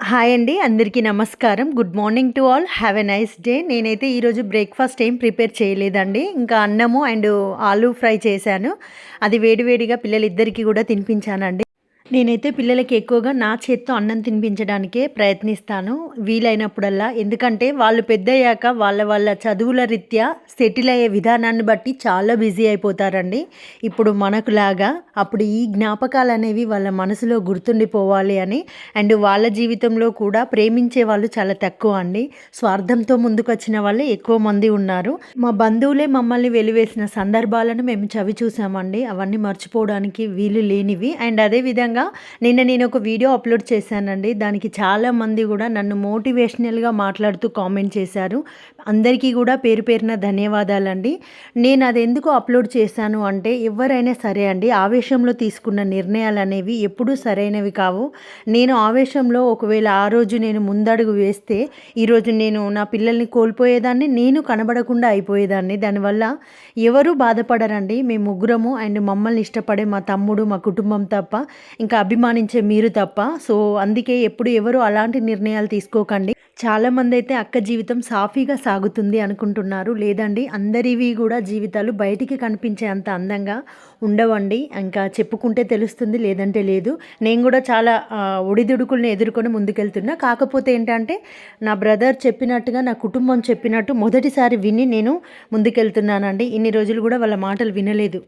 Hi అండి అందరికీ నమస్కారం. Good morning to all. Have a nice day. నేనైతే ఈరోజు బ్రేక్ఫాస్ట్ ఏం ప్రిపేర్ చేయలేదండి. ఇంకా అన్నము అండ్ ఆలూ ఫ్రై చేశాను. అది వేడివేడిగా పిల్లలిద్దరికీ కూడా తినిపించానండి. నేనైతే పిల్లలకి ఎక్కువగా నా చేత్తో అన్నం తినిపించడానికే ప్రయత్నిస్తాను. వీలైనప్పుడల్లా. ఎందుకంటే వాళ్ళు పెద్దయ్యాక వాళ్ళ వాళ్ళ చదువుల రీత్యా సెటిల్ అయ్యే విధానాన్ని బట్టి చాలా బిజీ అయిపోతారండి. ఇప్పుడు మనకులాగా అప్పుడు ఈ జ్ఞాపకాలు అనేవి వాళ్ళ మనసులో గుర్తుండిపోవాలి అని అండ్ వాళ్ళ జీవితంలో కూడా ప్రేమించే వాళ్ళు చాలా తక్కువ అండి. స్వార్థంతో ముందుకొచ్చిన వాళ్ళే ఎక్కువ మంది ఉన్నారు. మా బంధువులే మమ్మల్ని వెలివేసిన సందర్భాలను మేము చవి చూసామండి అవన్నీ మర్చిపోవడానికి వీలు లేనివి. అండ్ అదేవిధంగా విధంగా నిన్న నేను ఒక వీడియో అప్లోడ్ చేశానండి. దానికి చాలామంది కూడా నన్ను మోటివేషనల్గా మాట్లాడుతూ కామెంట్ చేశారు. అందరికీ కూడా పేరు పేరున ధన్యవాదాలండి. నేను అది ఎందుకు అప్లోడ్ చేశాను అంటే ఎవరైనా సరే అండి ఆవేశంలో తీసుకున్న నిర్ణయాలు అనేవి ఎప్పుడూ సరైనవి కావు. నేను ఆవేశంలో ఒకవేళ ఆ రోజు నేను ముందడుగు వేస్తే ఈరోజు నేను నా పిల్లల్ని కోల్పోయేదాన్ని నేను కనబడకుండా అయిపోయేదాన్ని. దానివల్ల ఎవరు బాధపడరండి. మేము ముగ్గురము అండ్ మమ్మల్ని ఇష్టపడే మా తమ్ముడు మా కుటుంబం తప్ప ఇంకా అభిమానించే మీరు తప్ప. సో అందుకే ఎప్పుడు ఎవరు అలాంటి నిర్ణయాలు తీసుకోకండి. చాలామంది అయితే అక్క జీవితం సాఫీగా సాగుతుంది అనుకుంటున్నారు. లేదండి అందరివి కూడా జీవితాలు బయటికి కనిపించే అంత అందంగా ఉండవండి. ఇంకా చెప్పుకుంటే తెలుస్తుంది లేదంటే లేదు. నేను కూడా చాలా ఒడిదుడుకుల్ని ఎదుర్కొని ముందుకెళ్తున్నా. కాకపోతే ఏంటంటే నా బ్రదర్ చెప్పినట్టుగా నా కుటుంబం చెప్పినట్టు మొదటిసారి విని నేను ముందుకెళ్తున్నానండి. ఇన్ని రోజులు కూడా వాళ్ళ మాటలు వినలేదు.